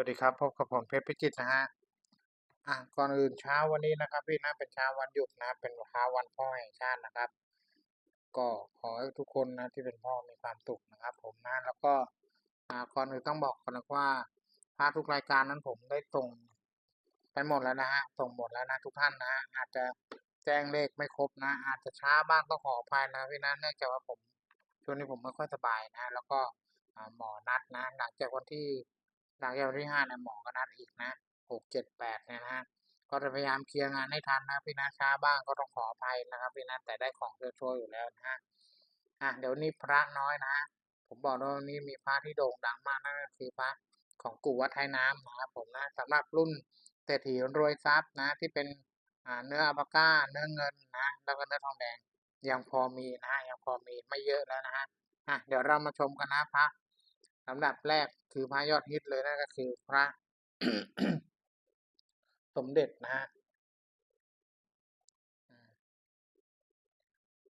วัสดีครับ พบกับผมเพชรพิจิตนะฮะ อะ ก่อนอื่นเช้าวันนี้นะครับ พี่นะเป็นเช้าวันหยุดนะ เป็นเช้าวันพ่อแห่งชาตินะครับ ก็ขอให้ทุกคนนะที่เป็นพ่อมีความสุขนะครับ ผมนะ แล้วก็ อ่า ก่อนอื่นต้องบอกก่อนนะว่าภาพทุกรายการนั้นผมได้ส่งไปหมดแล้วนะฮะ ส่งหมดแล้วนะทุกท่านนะ อาจจะแจ้งเลขไม่ครบนะ อาจจะช้าบ้างต้องขออภัยนะพี่นะเนื่องจากว่าผมช่วงนี้ผมไม่ค่อยสบายนะ แล้วก็อ่าหมอนัดนะ หลังจากวันที่ หลังจากวันที่ห้าเนี่ยหมอก็นัดอีกนะหกเจ็ดแปดเนี่ยนะฮะก็จะพยายามเคลียร์งานให้ทันนะพี่นะช้าบ้างก็ต้องขออภัยนะครับพี่นะแต่ได้ของช่วยๆอยู่แล้วนะฮะอะเดี๋ยวนี้พระน้อยนะผมบอกว่านี้มีพระที่โด่งดังมากนั่นก็คือพระของกู่วัดไทยน้ำนะครับผมนะสำหรับรุ่นเศรษฐีรวยทรัพย์นะที่เป็นอ่าเนื้ออัปาก้าเนื้อเงินนะแล้วก็เนื้อทองแดงยังพอมีนะยังพอมีไม่เยอะแล้วนะฮะอะเดี๋ยวเรามาชมกันนะพระ ลำดับแรกคือพระยอดฮิตเลยนั่นก็คือพระสมเด็จนะฮะ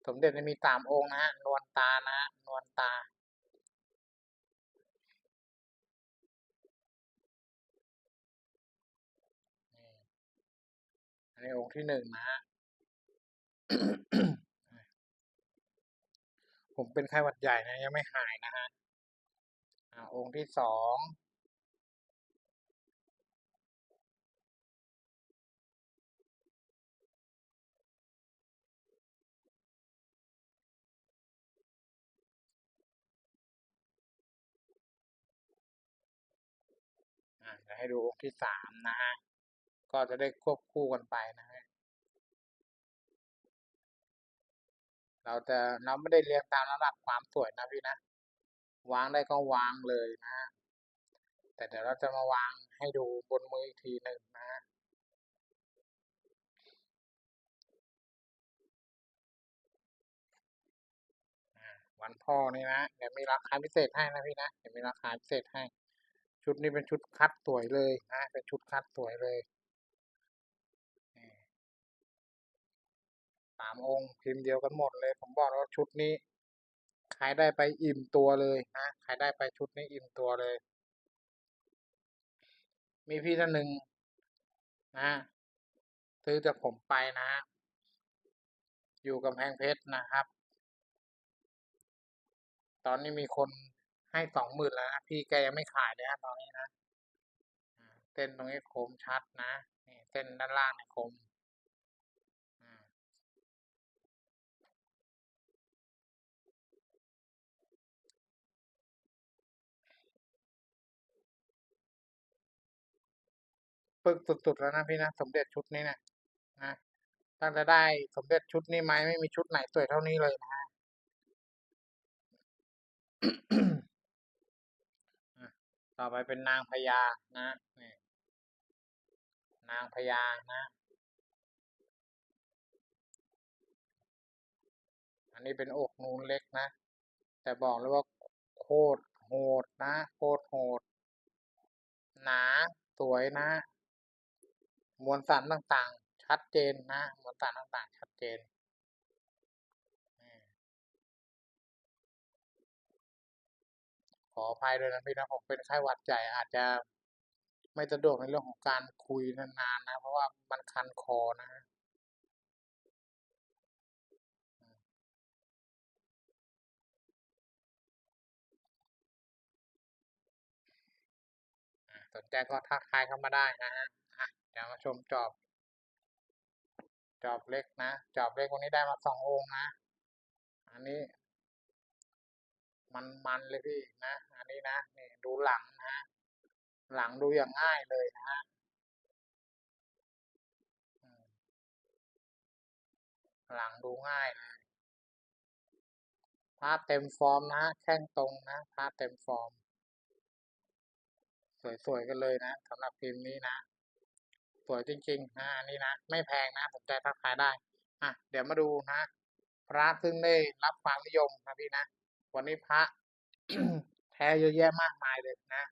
สมเด็จจะมีสามองค์นะฮะนวลตานะฮะนวลตานี่อันองค์ที่หนึ่งนะฮะผมเป็นไข้หวัดใหญ่นะยังไม่หายนะฮะ องค์ที่สองอ่าจะให้ดูองค์ที่สามนะฮะ ก็จะได้ควบคู่กันไปนะฮะ เราจะเราไม่ได้เรียงตามระดับความสวยนะพี่นะ วางได้ก็วางเลยนะฮะแต่เดี๋ยวเราจะมาวางให้ดูบนมืออีกทีหนึ่งนะวันพ่อนี่นะเดี๋ยวมีราคาพิเศษให้นะพี่นะเดี๋ยวมีราคาพิเศษให้ ชุดนี้เป็นชุดคัดสวยเลยนะเป็นชุดคัดสวยเลยสามองค์พิมพ์เดียวกันหมดเลย ผมบอกแล้วว่าชุดนี้ ใครได้ไปอิ่มตัวเลยนะใครได้ไปชุดนี้อิ่มตัวเลย มีพี่ท่านหนึ่งนะซื้อจากผมไปนะ อยู่กำแพงเพชรนะครับ ตอนนี้มีคนให้สองหมื่นแล้วนะพี่แกยังไม่ขายเลยนะตอนนี้นะเส้นตรงนี้โคมชัดนะเส้นด้านล่างเนี่ยโคม ปึกสุดๆแล้วนะพี่นะสมเด็จชุดนี้นี่ยนะตั้งแต่ได้สมเด็จชุดนี้ไหมไม่มีชุดไหนสวยเท่านี้เลยนะฮะอะต่อไปเป็นนางพญานะนี่นางพญานะอันนี้เป็นอกนูนเล็กนะ แต่บอกเลยว่าโคตรโหดนะ โคตรโหด หนา สวยนะ มวลสารต่างๆ ชัดเจนนะ มวลสารต่างๆ ชัดเจนขออภัยด้วยนะพี่นะผมเป็นไข้หวัดใหญ่อาจจะไม่สะดวกในเรื่องของการคุยนานๆนะ เพราะว่ามันคันคอนะสนใจก็ทักทายเข้ามาได้นะฮะ อะเดี๋ยวมาชมจอบจอบเล็กนะจอบเล็กวันนี้ได้มาสององค์นะ อันนี้ มันมันเลยพี่นะ อันนี้นะนี่ดูหลังนะ หลังดูอย่างง่ายเลยนะหลังดูง่ายเลยภาพเต็มฟอร์มนะแข้งตรงนะภาพเต็มฟอร์ม สวยๆกันเลยนะสำหรับพิมพ์นี้นะ สวยจริงๆนะอันนี้นะไม่แพงนะสนใจทักทายได้อะเดี๋ยวมาดูนะ พระซึ่งได้รับความนิยมนะพี่นะวันนี้พระแท้เยอะแยะมากมายเลยนะ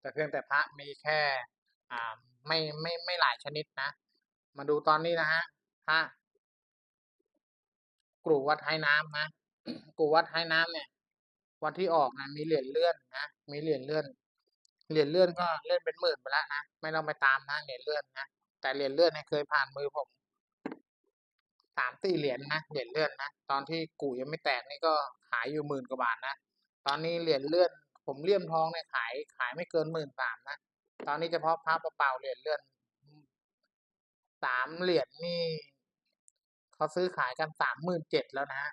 แต่เพียงแต่พระมีแค่อ่าไม่ไม่ไม่หลายชนิดนะ มาดูตอนนี้นะฮะพระกรุวัดไท้น้ำนะกรุวัดไท้น้ำเนี่ย วันที่ออกนะมีเหรียญเลื่อนนะมีเหรียญเลื่อน เหรียญเลื่อนก็เล่นเป็นหมื่นไปแล้วนะ ไม่ต้องไปตามนะเหรียญเลื่อนนะ แต่เหรียญเลื่อนเนี่ยเคยผ่านมือผมสามสี่เหรียญนะ เหรียญเลื่อนนะ ตอนที่กูยังไม่แตกนี่ก็ขายอยู่หมื่นกว่าบาทนะ ตอนนี้เหรียญเลื่อน ผมเลี่ยมทองเนี่ยขายขายไม่เกินหมื่นสามนะ ตอนนี้เฉพาะพระเปล่าเหรียญเลื่อนสามเหรียญนี่เขาซื้อขายกันสามหมื่นเจ็ดแล้วนะฮะ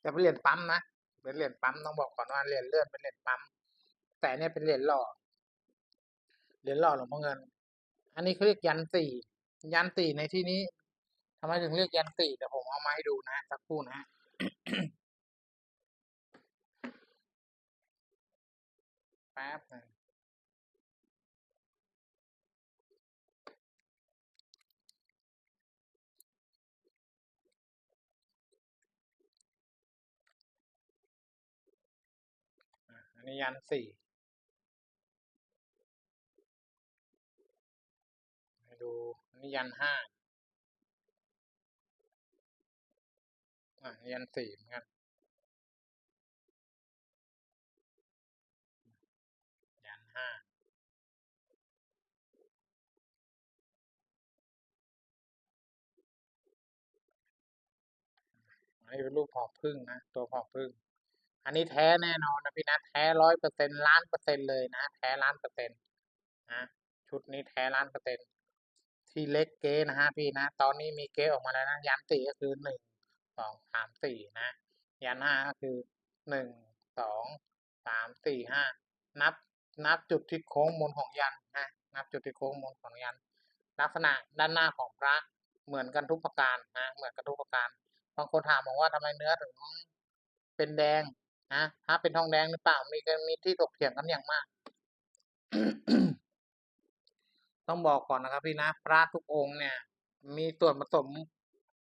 แต่เป็นเหรียญปั๊มนะ เป็นเหรียญปั๊มต้องบอกก่อนว่าเหรียญเลื่อนเป็นเหรียญปั๊มแต่เนี่ยเป็นเหรียญหล่อเหรียญหล่อหลวงพ่อเงิน อันนี้เขาเรียกยันตียันตีในที่นี้ทำไมถึงเรียกยันตีเดี๋ยวผมเอามาให้ดูนะสักครู่นะแป๊บนึง นยันสี่ให้ดูนนี้ยันห้าอะยันสี่เหมือนกันยันห้าอันนี้เป็นรูปผอพึ่งนะ ตัวผอพึ่ง อันนี้แท้แน่นอนนะพี่นะแท้ร้อยเปอร์เซ็นล้านเปอร์เซ็นเลยนะแท้ล้านเปอร์เซ็นต์นะชุดนี้แท้ล้านเปอร์เซ็นต์ที่เล็กเก๊นะฮะพี่นะ ตอนนี้มีเก๊ออกมาแล้วนะยันสี่ก็คือหนึ่งสองสามสี่นะยันห้าก็คือหนึ่งสองสามสี่ห้านับนับจุดที่โค้งมนของยันนะนับจุดที่โค้งมนของยัน ลักษณะด้านหน้าของพระเหมือนกันทุกประการนะเหมือนกันทุกประการบางคนถามบอกว่าทำไมเนื้อถึงเป็นแดง นะถ้าเป็นทองแดงหรือเปล่ามีกันมีที่ถกเถียงกันอย่างมาก ต้องบอกก่อนนะครับ พี่นะพระทุกองค์เนี่ย มีส่วนผสม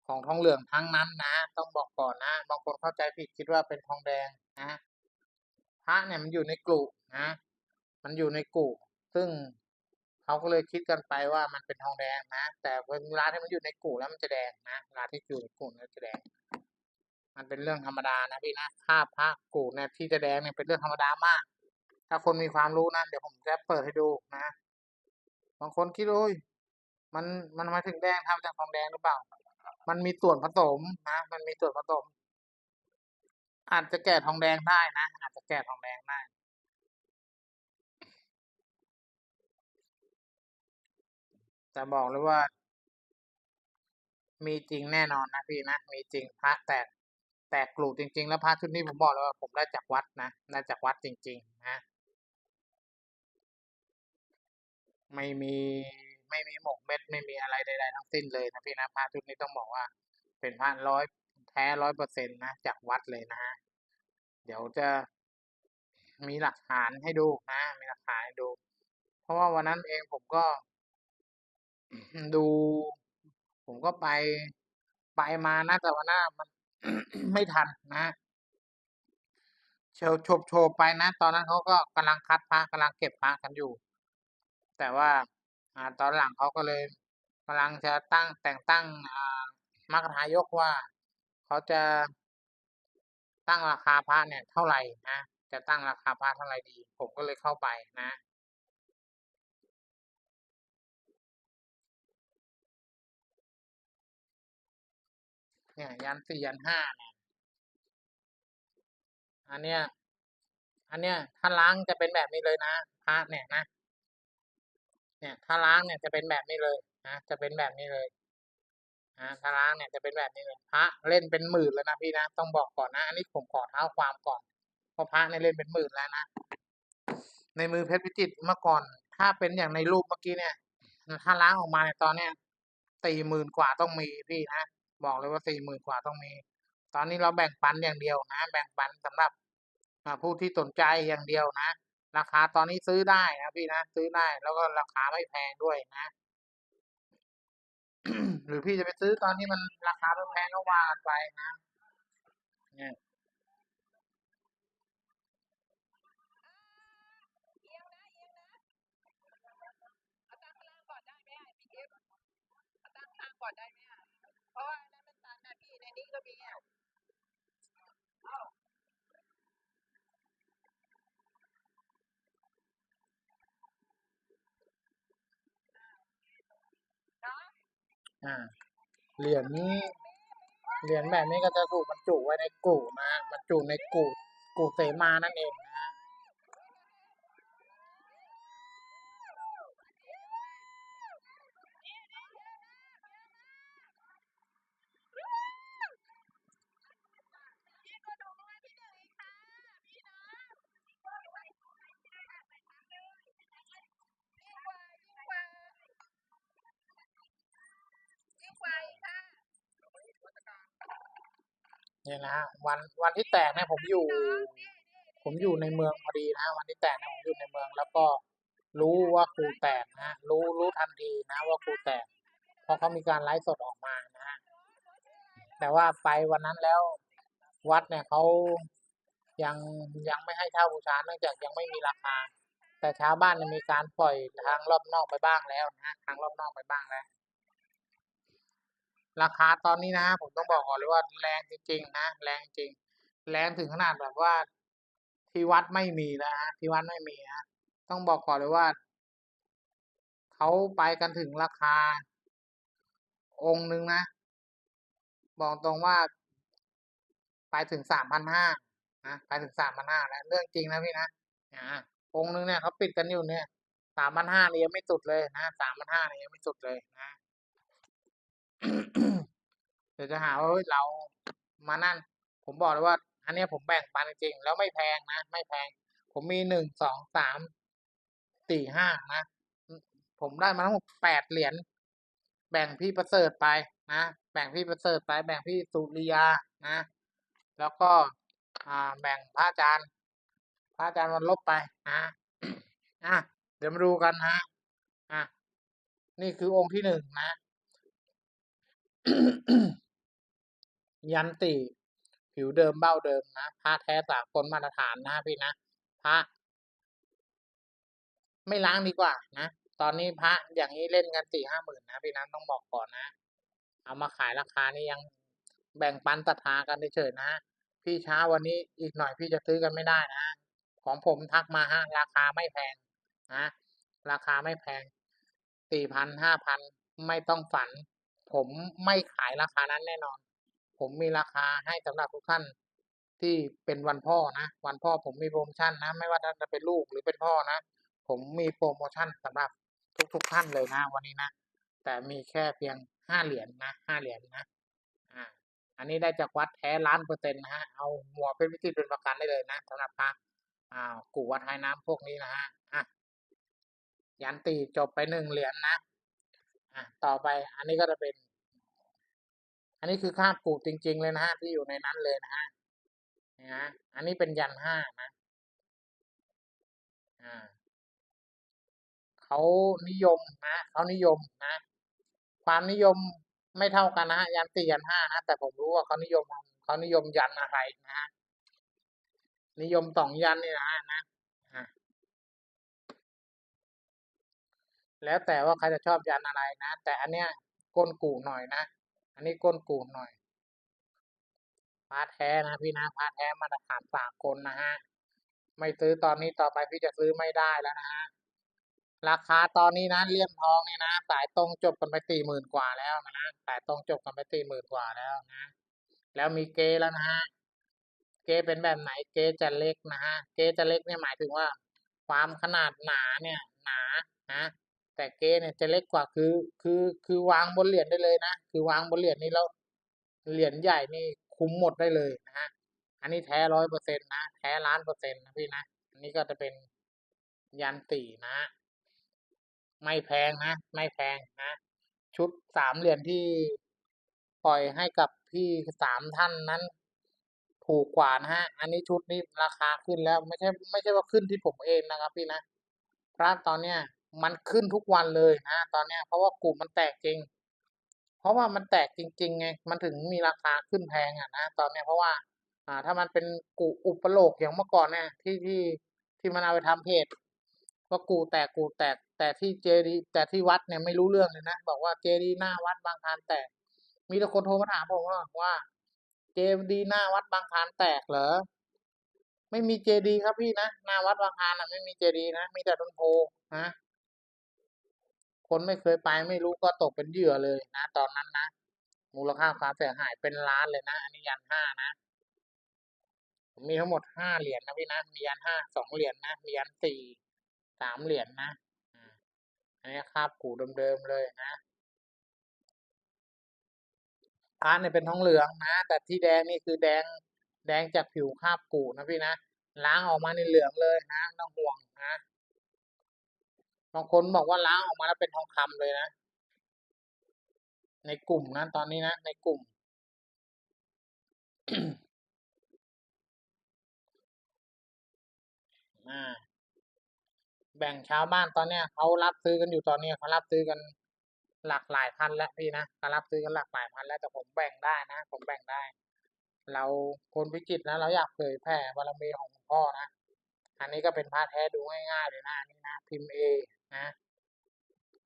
ของทองเหลืองทั้งนั้นนะ ต้องบอกก่อนนะ บางคนเข้าใจผิดคิดว่าเป็นทองแดงนะพระเนี่ยมันอยู่ในกลุ่นะ มันอยู่ในกลุ่ซึ่งเขาก็เลยคิดกันไปว่ามันเป็นทองแดงนะ แต่เวลาที่มันอยู่ในกลุ่แล้วมันจะแดงนะเวลาที่อยู่ในกลุ่แล้วจะแดง มันเป็นเรื่องธรรมดานะพี่นะค่าพระกูเนี่ยที่จะแดงเนี่ยเป็นเรื่องธรรมดามาก ถ้าคนมีความรู้นะเดี๋ยวผมจะเปิดให้ดูนะ บางคนคิดโอ้ยมันมันมาถึงแดงทำจากทองแดงหรือเปล่า มันมีส่วนผสมนะ มันมีส่วนผสม อาจจะแก่ทองแดงได้นะอาจจะแก่ทองแดงได้แต่บอกเลยว่า มีจริงแน่นอนนะพี่นะ มีจริงพระแตก แตกกลูจริง ๆ แล้วพระชุดนี้ผมบอกเลยว่าผมได้จากวัดนะได้จากวัดจริง ๆ นะ ไม่มีไม่มีหมกเม็ดไม่มีอะไรใดๆทั้งสิ้นเลยนะพี่นะพระชุดนี้ต้องบอกว่า เป็นพระร้อยแท้ร้อยเปอร์เซ็นต์นะจากวัดเลยนะ เดี๋ยวจะมีหลักฐานให้ดูนะ มีหลักฐานให้ดู เพราะว่าวันนั้นเองผมก็ดู ผมก็ไปไปมานะแต่ว่าหน้ามัน ไม่ทันนะเชลโฉบโฉบไปนะ ตอนนั้นเขาก็กำลังคัดพระกำลังเก็บพระกันอยู่ แต่ว่าอ่าตอนหลังเขาก็เลยกำลังจะตั้งแต่งตั้งอ่ามรรคทายกว่าเขาจะตั้งราคาพระเนี่ยเท่าไหร่นะจะตั้งราคาพระเท่าไหร่ดี ผมก็เลยเข้าไปนะ เนี่ยยันสี่ยันห้าเนี่ยอันเนี้ย อันเนี้ย ถ้าล้างจะเป็นแบบนี้เลยนะพระเนี่ยนะ เนี่ย ถ้าล้างเนี่ยจะเป็นแบบนี้เลยนะจะเป็นแบบนี้เลยนะถ้าล้างเนี่ยจะเป็นแบบนี้เลยพระเล่นเป็นหมื่นแล้วนะพี่นะต้องบอกก่อนนะอันนี้ผมขอเท้าความก่อนเพราะพระเนี่ยเล่นเป็นหมื่นแล้วนะในมือเพชรพิจิตรเมื่อก่อน ถ้าเป็นอย่างในรูปเมื่อกี้เนี่ย ถ้าล้างออกมาในตอนเนี้ยสี่หมื่นกว่าต้องมีพี่นะ บอกเลยว่าสี่หมื่นกว่าต้องมี ตอนนี้เราแบ่งปันอย่างเดียวนะ แบ่งปันสำหรับผู้ที่สนใจอย่างเดียวนะ ราคาตอนนี้ซื้อได้นะพี่นะซื้อได้แล้วก็ราคาไม่แพงด้วยนะหรือพี่จะไปซื้อตอนนี้มันราคาแพงก็ว่ากันไปนะเนี่ย ก็มีอะาเหรียญนี้ เหรียญแบบนี้ก็จะถูกบรรจุไว้ในกู่นะบรรจุในกู่กู่เสมานั่นเองนะ เนี่ยนะฮะวันวันที่แตกเนี่ยผมอยู่ ผมอยู่ในเมืองพอดีนะวันที่แตกเนี่ยผมอยู่ในเมือง แล้วก็รู้ว่าครูแตกนะรู้รู้ทันทีนะว่าครูแตกเพราะเขามีการไลฟ์สดออกมานะฮะแต่ว่าไปวันนั้นแล้ววัดเนี่ยเขายังยังไม่ให้เช่าบูชาเนื่องจากยังไม่มีราคา แต่ชาวบ้านเนี่ยมีการปล่อยทางรอบนอกไปบ้างแล้วนะทางรอบนอกไปบ้างแล้ว ราคาตอนนี้นะผมต้องบอกก่อนเลยว่าแรงจริงๆนะแรงจริง แรงถึงขนาดแบบว่าที่วัดไม่มีนะฮะที่วัดไม่มีนะต้องบอกก่อนเลยว่าเขาไปกันถึงราคา องค์หนึ่งนะ บอกตรงว่า ไปถึงสามพันห้านะไปถึงสามพันห้าแล้วเรื่องจริงนะพี่นะอ่าองค์หนึ่งเนี่ยเขาปิดกันอยู่เนี่ยสามพันห้าเนี่ยังไม่สุดเลยนะสามพันห้าเนี่ยังไม่สุดเลยนะ เดี๋ยวจะหาว่าเรามานั่น ผมบอกเลยว่า อันนี้ผมแบ่งปันจริงแล้วไม่แพงนะไม่แพง ผมมีหนึ่งสองสามสี่ห้านะ ผมได้มาทั้งหมดแปดเหรียญแบ่งพี่ประเสริฐไปนะแบ่งพี่ประเสริฐไป แบ่งพี่สุริยานะ แล้วก็อ่าแบ่งพระอาจารย์พระอาจารย์วันลบไปนะอะเดี๋ยวมาดูกันนะอะนี่คือองค์ที่หนึ่งนะ ยันติ ผิวเดิมเบ้าเดิมนะพระแท้สากลมาตรฐานนะพี่นะพระไม่ล้างดีกว่านะตอนนี้พระอย่างนี้เล่นกันสี่ห้าหมื่นนะพี่นะต้องบอกก่อนนะ เอามาขายราคานี่ยังแบ่งปันศรัทธากันเฉยๆนะพี่ช้าวันนี้อีกหน่อยพี่จะซื้อกันไม่ได้นะ ของผมทักมาฮะราคาไม่แพงนะราคาไม่แพงสี่พันห้าพันไม่ต้องฝัน ผมไม่ขายราคานั้นแน่นอน ผมมีราคาให้สำหรับทุกท่านที่เป็นวันพ่อนะวันพ่อผมมีโปรโมชั่นนะ ไม่ว่าท่านจะเป็นลูกหรือเป็นพ่อนะ ผมมีโปรโมชั่นสำหรับทุกๆท่านเลยนะ วันนี้นะแต่มีแค่เพียงห้าเหรียญนะห้าเหรียญนะอ่าอันนี้ได้จากวัดแท้ล้านเปอร์เซ็นต์นะฮะเอาหัวเป็นวิธีเป็นประกันได้เลยนะสำหรับพระอ่ากูวัดไทยน้ำพวกนี้นะฮะอะยันตีจบไปหนึ่งเหรียญนะ อะต่อไปอันนี้ก็จะเป็น อันนี้คือคาบกูจริง ๆ เลยนะฮะที่อยู่ในนั้นเลยนะฮะนี่นะอันนี้เป็นยันห้านะอ่าเขานิยมนะเขานิยมนะ ความนิยมไม่เท่ากันนะฮะยันตียันห้านะแต่ผมรู้ว่าเขานิยมเขานิยมยันอะไรนะฮะนิยมสองยันนี่นะฮะนะ แล้วแต่ว่าใครจะชอบยันอะไรนะ แต่อันเนี้ยก้นกูหน่อยนะ อันนี้ก้นกูหน่อยพาแท้นะพี่นะพาแท้มาตรฐานสากลนะฮะ ไม่ซื้อตอนนี้ต่อไปพี่จะซื้อไม่ได้แล้วนะฮะ ราคาตอนนี้นะเลี่ยมทองเนี่ยนะ สายตรงจบกันไปสี่หมื่นกว่าแล้วนะ สายตรงจบกันไปสี่หมื่นกว่าแล้วนะ แล้วมีเกแล้วนะฮะ เกเป็นแบบไหน เกจะเล็กนะฮะ เกจะเล็กเนี่ยหมายถึงว่า ความขนาดหนาเนี่ย หนานะ แต่เกเนี่ยจะเล็กกว่าคือ คือคือวางบนเหรียญได้เลยนะ คือวางบนเหรียญนี้แล้วเหรียญใหญ่นี่คุมหมดได้เลยนะฮะอันนี้แท้ร้อยเปอร์เซ็นต์นะแท้ล้านเปอร์เซ็นต์นะพี่นะอันนี้ก็จะเป็นยันตีนะ ไม่แพงนะ ไม่แพงนะ ชุดสามเหรียญที่ปล่อยให้กับพี่สามท่านนั้นถูกกว่านะฮะ อันนี้ชุดนี้ราคาขึ้นแล้วไม่ใช่ไม่ใช่ว่าขึ้นที่ผมเองนะครับพี่นะพระตอนเนี้ย มันขึ้นทุกวันเลยนะตอนเนี้ยเพราะว่ากลุ่มมันแตกจริง เพราะว่ามันแตกจริงๆไงมันถึงมีราคาขึ้นแพงอะนะตอนเนี้ยเพราะว่า อ่าถ้ามันเป็นกูอุปโลกอย่างเมื่อก่อนเนี่ยที่ที่ที่มันเอาไปทำเพจว่ากูแตกกูแตกแต่ที่เจดีแต่ที่วัดเนี่ยไม่รู้เรื่องเลยนะบอกว่าเจดีหน้าวัดบางคานแตก มีแต่คนโทรมาถามผมว่าว่า เจดีหน้าวัดบางคานแตกเหรอไม่มีเจดีครับพี่นะหน้าวัดบางคานอะไม่มีเจดีนะมีแต่ต้นโพนะ คนไม่เคยไปไม่รู้ก็ตกเป็นเหยื่อเลยนะ ตอนนั้นนะมูลค่าความเสียหายเป็นล้านเลยนะ อันนี้ยันห้านะมีทั้งหมดห้าเหรียญนะพี่นะมียันห้าสองเหรียญนะมียันสี่สามเหรียญนะอันนี้คาบกูเดิมๆเลยนะพระเนี่ยเป็นทองเหลืองนะ แต่ที่แดงนี่คือแดงแดงจากผิวคาบกูนะพี่นะล้างออกมาในเหลืองเลยนะต้องห่วงนะ บางคนบอกว่าล้างออกมาแล้วเป็นทองคำเลยนะ ในกลุ่มนะตอนนี้นะ ในกลุ่ม แบ่งชาวบ้านตอนเนี้ยเขารับซื้อกันอยู่ตอนนี้เขารับซื้อกันหลากหลายพันแล้วพี่นะเขารับซื้อกันหลากหลายพันแล้วแต่ผมแบ่งได้นะผมแบ่งได้ เราคนพิจิตนะเราอยากเผยแผ่บารมีของหลวงพ่อนะอันนี้ก็เป็นพระแท้ดูง่ายๆเลยนะอันนี้นะพิมพ์เอ นะ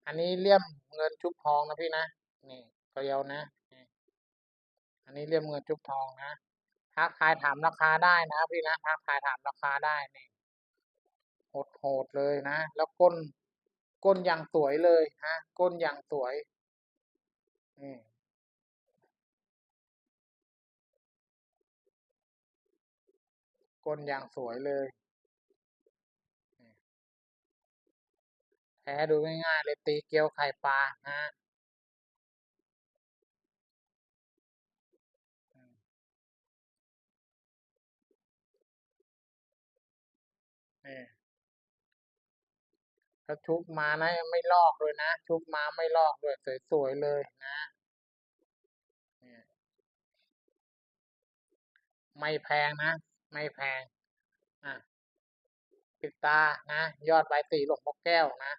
อันนี้เลี่ยมเงินชุบทองนะพี่นะ นี่เกลียวนะ อันนี้เลี่ยมเงินชุบทองนะทักทายถามราคาได้นะพี่นะทักทายถามราคาได้นี่โหดโหดเลยนะ แล้วก้นก้นอย่างสวยเลยฮะก้นอย่างสวยนี่ก้นอย่างสวยเลย แท้ดูง่ายๆเลยตีเกี๊ยวไข่ปลาฮะนี่ถ้าชุบมานะไม่ลอกเลยนะ ชุบมาไม่ลอกด้วยสวยๆเลยนะไม่แพงนะ ไม่แพง อะปิดตานะ ยอดใบสีหลวงพ่อแก้วนะ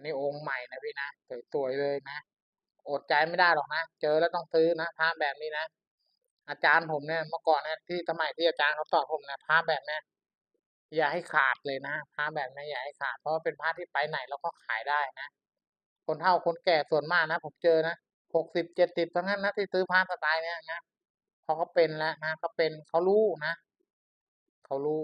อันนี้องค์ใหม่นะพี่นะสวยๆเลยนะอดใจไม่ได้หรอกนะเจอแล้วต้องซื้อนะพระแบบนี้นะอาจารย์ผมเนี่ยเมื่อก่อนเนี่ยที่สมัยที่อาจารย์เขาสอนผมนะพระแบบเนี้ยอย่าให้ขาดเลยนะพระแบบนี้อย่าให้ขาด เพราะเป็นพระที่ไปไหนเราก็ขายได้นะคนเฒ่าคนแก่ส่วนมากนะผมเจอนะหกสิบเจ็ดสิบทั้งนั้นนะที่ซื้อพระสไตล์เนี้ยนะเพราะเขาเป็นแล้วนะเขาเป็นเขารู้นะเขารู้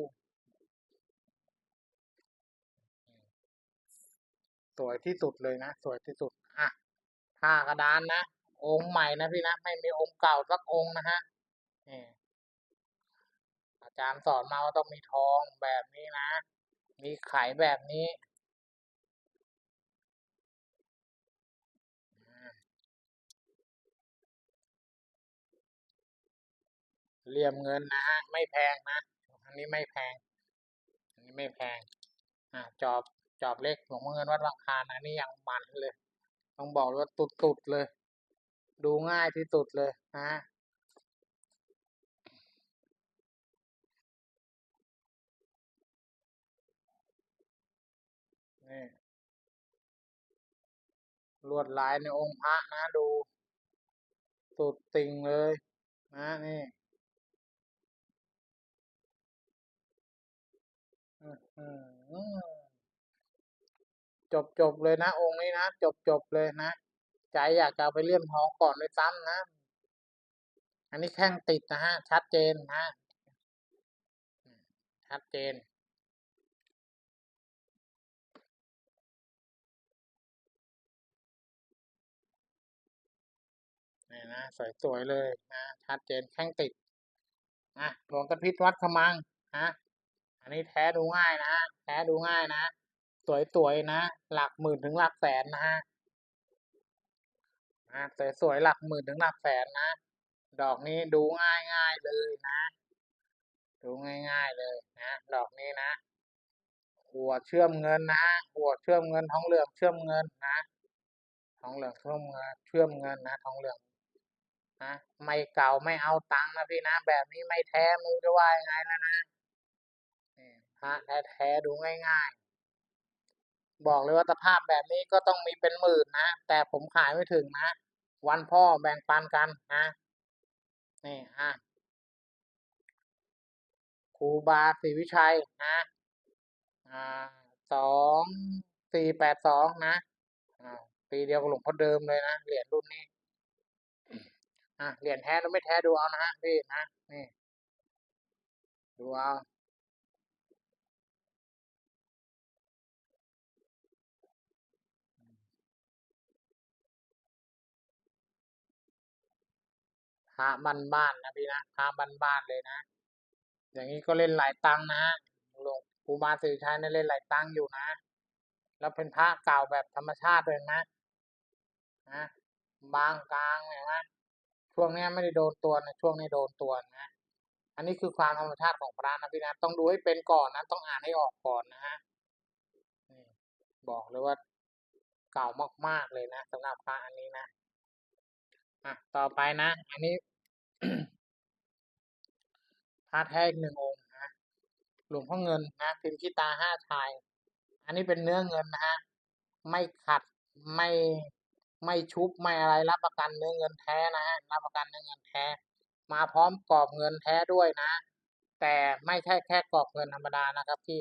สวยที่สุดเลยนะ สวยที่สุดอะผ้ากระดานนะ องค์ใหม่นะพี่นะ ไม่มีองค์เก่าสักองค์นะฮะนี่อาจารย์สอนมาว่าต้องมีทองแบบนี้นะ มีไขแบบนี้เหลี่ยมเงินนะฮะไม่แพงนะ อันนี้ไม่แพง อันนี้ไม่แพง อะจอบ จอบเล็กหลวงพ่อเงินวัดบางคานอันนี้ยังมันเลย ต้องบอกว่าตุดๆเลย ดูง่ายที่สุดเลยนะนี่ลวดลายในองค์พระนะดูสุดติ่งเลยนะนี่อื้อหือ จบจบเลยนะองค์นี้นะจบจบเลยนะใจอยากจะเอาไปเลี่ยมทองก่อนด้วยซ้ำนะ อันนี้แข้งติดนะฮะ ชัดเจนนะชัดเจนนี่นะสวยๆเลยนะชัดเจนแข้งติดอะหลวงตาพิษวัดขมังฮะอันนี้แท้ดูง่ายนะแท้ดูง่ายนะ สวยๆนะ หลักหมื่นถึงหลักแสนนะฮะสวยๆหลักหมื่นถึงหลักแสนนะ ดอกนี้ดูง่ายๆเลยนะ ดูง่ายๆเลยนะ ดอกนี้นะ หัวเชื่อมเงินนะหัวเชื่อมเงินทองเหลืองเชื่อมเงินนะทองเหลืองเชื่อมเงินเชื่อมเงินนะทองเหลืองนะไม่เก่าไม่เอาตังค์นะพี่นะ แบบนี้ไม่แท้มึงจะว่ายังไงแล้วนะนี่พระแท้ๆดูง่ายๆ บอกเลยว่าสภาพแบบนี้ก็ต้องมีเป็นหมื่นนะ แต่ผมขายไม่ถึงนะ วันพ่อแบ่งปันกันนะนี่อะครูบาศรีวิชัยนะอ่าสองสี่แปดสองนะอ่าปีเดียวกับหลวงพ่อเดิมเลยนะเหรียญรุ่นนี้อะเหรียญแท้หรือไม่แท้ดูเอานะฮะพี่นะนี่ดูเอา พระบ้านๆนนะพี่นะพระบ้านเลยนะ อย่างนี้ก็เล่นหลายตังนะฮะหลวงปู่มาสิริชัยนี่เล่นหลายตังอยู่นะ แล้วเป็นพระเก่าแบบธรรมชาติเลยนะนะบางกลางเห็นไหมช่วงนี้ไม่ได้โดนตัวนะช่วงนี้โดนตัวนะอันนี้คือความธรรมชาติของพระนะพี่นะต้องดูให้เป็นก่อนนะต้องอ่านให้ออกก่อนนะฮะบอกเลยว่าเก่ามากๆเลยนะสำหรับพระอันนี้นะ อะต่อไปนะ อันนี้พระแท้อีกหนึ่งองค์นะหลวงพ่อเงินนะพิมพ์ชิตาห้าชาย อันนี้เป็นเนื้อเงินนะฮะไม่ขัดไม่ไม่ชุบไม่อะไรรับประกันเนื้อเงินแท้นะฮะรับประกันเนื้อเงินแท้ มาพร้อมกรอบเงินแท้ด้วยนะ แต่ไม่ใช่แค่กรอบเงินธรรมดานะครับที่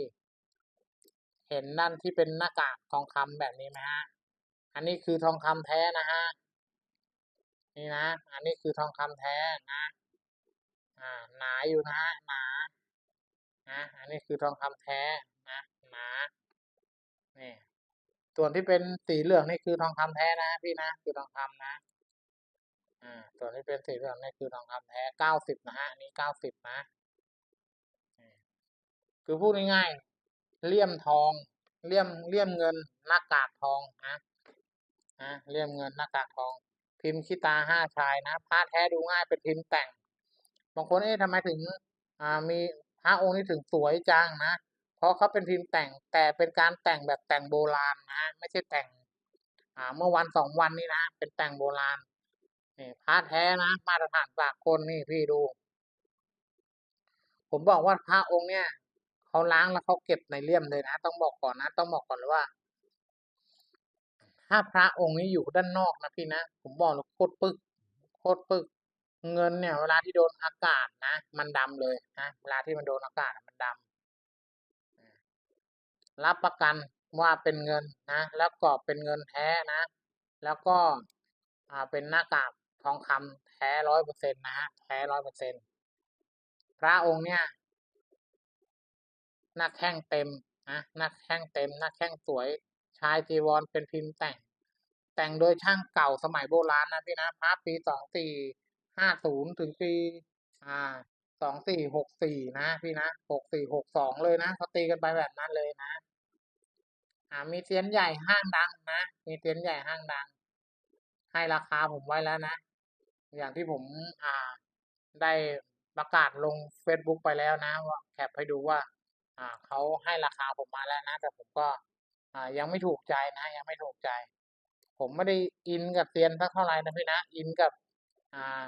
เห็นนั่นที่เป็นหน้ากากทองคำแบบนี้ไหมฮะอันนี้คือทองคำแท้นะฮะ นี่นะ อันนี้คือทองคำแท้นะ อ่า หนาอยู่นะฮะหนานะอันนี้คือทองคำแท้นะหนานี่ส่วนที่เป็นสีเหลืองนี่คือทองคำแท้นะพี่นะคือทองคำนะอ่าส่วนที่เป็นสีเหลืองนี่คือทองคำแท้เก้าสิบนะฮะอันนี้เก้าสิบนะคือพูดง่ายๆเลี่ยมทองเลี่ยมเลี่ยมเงินหน้ากากทองนะนะเลี่ยมเงินหน้ากากทอง พิมพ์คิตาห้าชายนะพระแท้ดูง่ายเป็นพิมพ์แต่ง บางคนเอ๊ะทำไมถึงมีพระองค์นี้ถึงสวยจังนะ เพราะเขาเป็นพิมพ์แต่งแต่เป็นการแต่งแบบแต่งโบราณนะไม่ใช่แต่งเมื่อวันสองวันนี้นะ เป็นแต่งโบราณนี่พระแท้นะมาตรฐานสากลนี่พี่ดู ผมบอกว่าพระองค์เนี่ยเขาล้างแล้วเขาเก็บในเลี่ยมเลยนะ ต้องบอกก่อนนะ ต้องบอกก่อนเลยว่า ถ้าพระองค์นี้อยู่ด้านนอกนะพี่นะ ผมบอกเลยโคตรปึก โคตรปึก เงินเนี่ย เวลาที่โดนอากาศนะ มันดำเลยนะเวลาที่มันโดนอากาศมันดำรับประกันว่าเป็นเงินนะ แล้วก็เป็นเงินแท้นะ แล้วก็อ่าเป็นหน้ากากทองคำแท้ร้อยเปอร์เซ็นต์นะฮะ แท้ร้อยเปอร์เซ็นต์พระองค์เนี่ย หน้าแข้งเต็มนะหน้าแข้งเต็ม หน้าแข้งสวย ชายจีวรเป็นพิมพ์แต่ง แต่งโดยช่างเก่าสมัยโบราณนะพี่นะพระปีสองสี่ห้าศูนย์ถึงปีอ่าสองสี่หกสี่นะพี่นะหกสี่หกสองเลยนะเขาตีกันไปแบบนั้นเลยนะอ่ามีเตียนใหญ่ห้างดังนะมีเตียนใหญ่ห้างดัง ให้ราคาผมไว้แล้วนะ อย่างที่ผมอ่าได้ประกาศลง Facebook ไปแล้วนะว่าแคปให้ดูว่า อ่าเขาให้ราคาผมมาแล้วนะ แต่ผมก็ อ่า ยังไม่ถูกใจนะยังไม่ถูกใจ ผมไม่ได้อินกับเซียนสักเท่าไหร่นะพี่นะอินกับ อ่า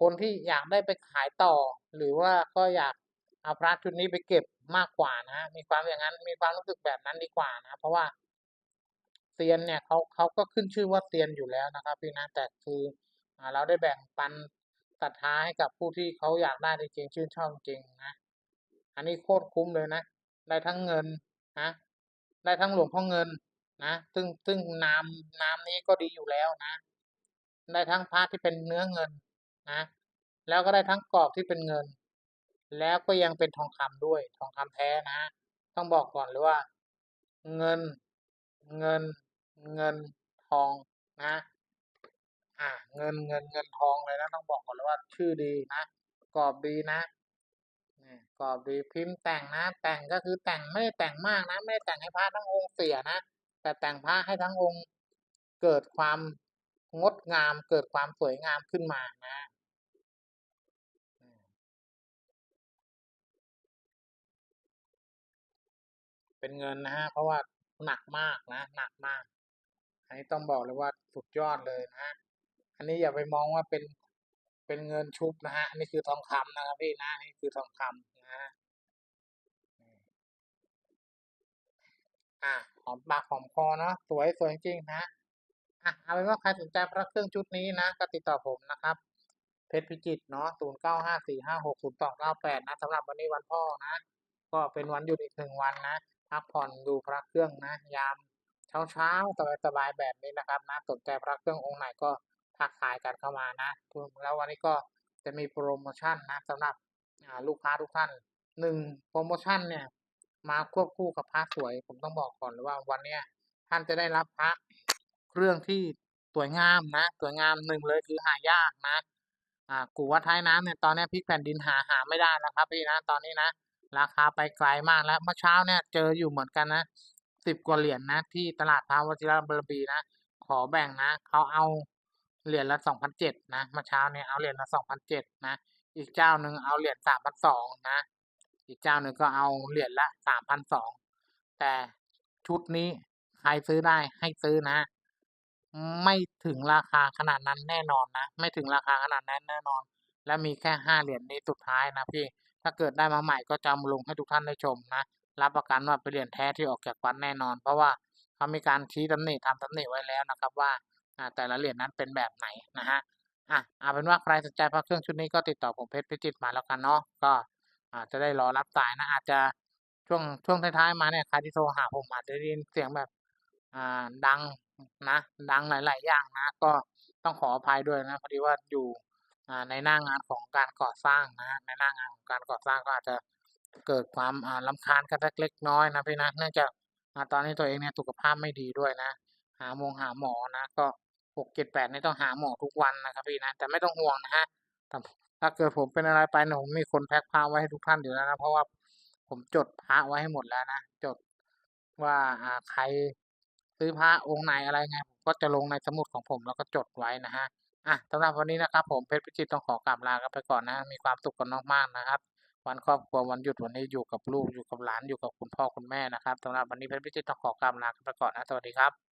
คนที่อยากได้ไปขายต่อ หรือว่าก็อยากเอาพระชุดนี้ไปเก็บมากกว่านะมีความอย่างนั้น มีความรู้สึกแบบนั้นดีกว่านะเพราะว่าเซียนเนี่ยเขาเขาก็ขึ้นชื่อว่าเซียนอยู่แล้วนะครับพี่นะแต่คืออ่าเราได้แบ่งปันศรัทธาให้กับผู้ที่เขาอยากได้จริงชื่นชอบจริงนะ อันนี้โคตรคุ้มเลยนะ ได้ทั้งเงินนะ ได้ทั้งหลวงพ่อเงินนะซึ่งซึ่งนามนามนี้ก็ดีอยู่แล้วนะ ได้ทั้งพระที่เป็นเนื้อเงินนะแล้วก็ได้ทั้งกรอบที่เป็นเงิน แล้วก็ยังเป็นทองคำด้วยทองคำแท้นะต้องบอกก่อนเลยว่า เงิน เงิน เงินทองนะอ่าเงินเงินเงินทองเลยนะต้องบอกก่อนเลยว่า ชื่อดีนะกรอบดีนะ กรอบดีพิมพ์แต่งนะ แต่งก็คือแต่งไม่ได้แต่งมากนะ ไม่ได้แต่งให้พระทั้งองค์เสียนะ แต่แต่งพระให้ทั้งองค์เกิดความงดงามเกิดความสวยงามขึ้นมานะเป็นเงินนะฮะเพราะว่าหนักมากนะหนักมาก อันนี้ต้องบอกเลยว่าสุดยอดเลยนะ อันนี้อย่าไปมองว่าเป็น เป็นเงินชุบนะฮะอันนี้คือทองคำนะครับพี่นะนี่คือทองคำนะอืมอ่าหอมปากหอมคอเนาะสวยสวยจริงๆนะอ่าเอาเป็นว่าใครสนใจพระเครื่องชุดนี้นะก็ติดต่อผมนะครับเพชรพิจิตรเนาะ0954560298นย์สองเก้าแปดนะสำหรับวันนี้วันพ่อนะ ก็เป็นวันหยุดอีก1วันนะพักผ่อนดูพระเครื่องนะ ยามเช้าๆสบายๆแบบนี้นะครับนะสนใจพระเครื่ององค์ไหนก็ ทักทายกันเข้ามานะอืมแล้ววันนี้ก็จะมีโพรโมชั่นนะสำหรับลูกค้าทุกท่าน1โพรโมชั่นเนี่ยมาควบคู่กับพระสวย ผมต้องบอกก่อนเลยว่าวันเนี้ยท่านจะได้รับพระเครื่องที่สวยงามนะสวยงาม1เลยคือหายากนะอ่ากูว่าท้ายน้ำเนี่ยตอนนี้พริกแผ่นดินหาหาไม่ได้แล้วครับพี่นะตอนนี้นะ ราคาไปไกลมากแล้วเมื่อเช้าเนี่ยเจออยู่เหมือนกันนะสิบกว่าเหรียญนะ ที่ตลาดพาวชิระบารบีนะ ขอแบ่งนะเขาเอา เหรียญละสองพันเจ็ดนะเมื่อเช้าเนี่ยเอาเหรียญละสองพันเจ็ดนะ อีกเจ้าหนึ่งเอาเหรียญสามพันสองนะ อีกเจ้าหนึ่งก็เอาเหรียญละสามพันสองแต่ชุดนี้ใครซื้อได้ให้ซื้อนะ ไม่ถึงราคาขนาดนั้นแน่นอนนะ ไม่ถึงราคาขนาดนั้นแน่นอน และมีแค่ห้าเหรียญนี้สุดท้ายนะพี่ ถ้าเกิดได้มาใหม่ก็จะมาลงให้ทุกท่านได้ชมนะ รับประกันว่าเป็นเหรียญแท้ที่ออกจากวัดแน่นอน เพราะว่าเขามีการชี้ตำหนิทำตำหนิไว้แล้วนะครับว่า แต่ละเหรียญนั้นเป็นแบบไหนนะฮะอะเอาเป็นว่าใครสนใจพระเครื่องชุดนี้ก็ติดต่อผมเพชรพิจิตมาแล้วกันเนาะก็อาจจะได้รอรับสายนะอาจจะช่วงช่วงท้ายๆมาเนี่ยใครที่โทรหาผมอาจจะได้ยินเสียงแบบอ่าดังนะดังหลาย ๆ อย่างนะ ก็ต้องขออภัยด้วยนะพอดีว่าอยู่อ่าในหน้างานของการก่อสร้างนะในหน้างานของการก่อสร้างก็อาจจะเกิดความอ่ารำคาญกันสักเล็กน้อยนะพี่นะเนื่องจากอ่าตอนนี้ตัวเองเนี่ยสุขภาพไม่ดีด้วยนะ หาโมงหาหมอนะ ก็ หกเจ็ดแปดนี่ต้องหาหมอทุกวันนะครับพี่นะ แต่ไม่ต้องห่วงนะฮะถ้าเกิดผมเป็นอะไรไปเนี่ยผมมีคนแพ็คพระไว้ให้ทุกท่านอยู่แล้วนะเพราะว่าผมจดพระไว้ให้หมดแล้วนะจดว่าอ่าใครซื้อพระองค์ไหนอะไรไงผมก็จะลงในสมุดของผมแล้วก็จดไว้นะฮะอะสำหรับวันนี้นะครับ ผมเพชรพิจิตต้องขอกลับลากันไปก่อนนะ มีความสุขกันมากๆนะครับ วันครอบครัววันหยุดวันนี้อยู่กับลูกอยู่กับหลานอยู่กับคุณพ่อคุณแม่นะครับสำหรับวันนี้เพชรพิจิตต้องขอกลับลากันไปก่อนนะสวัสดีครับ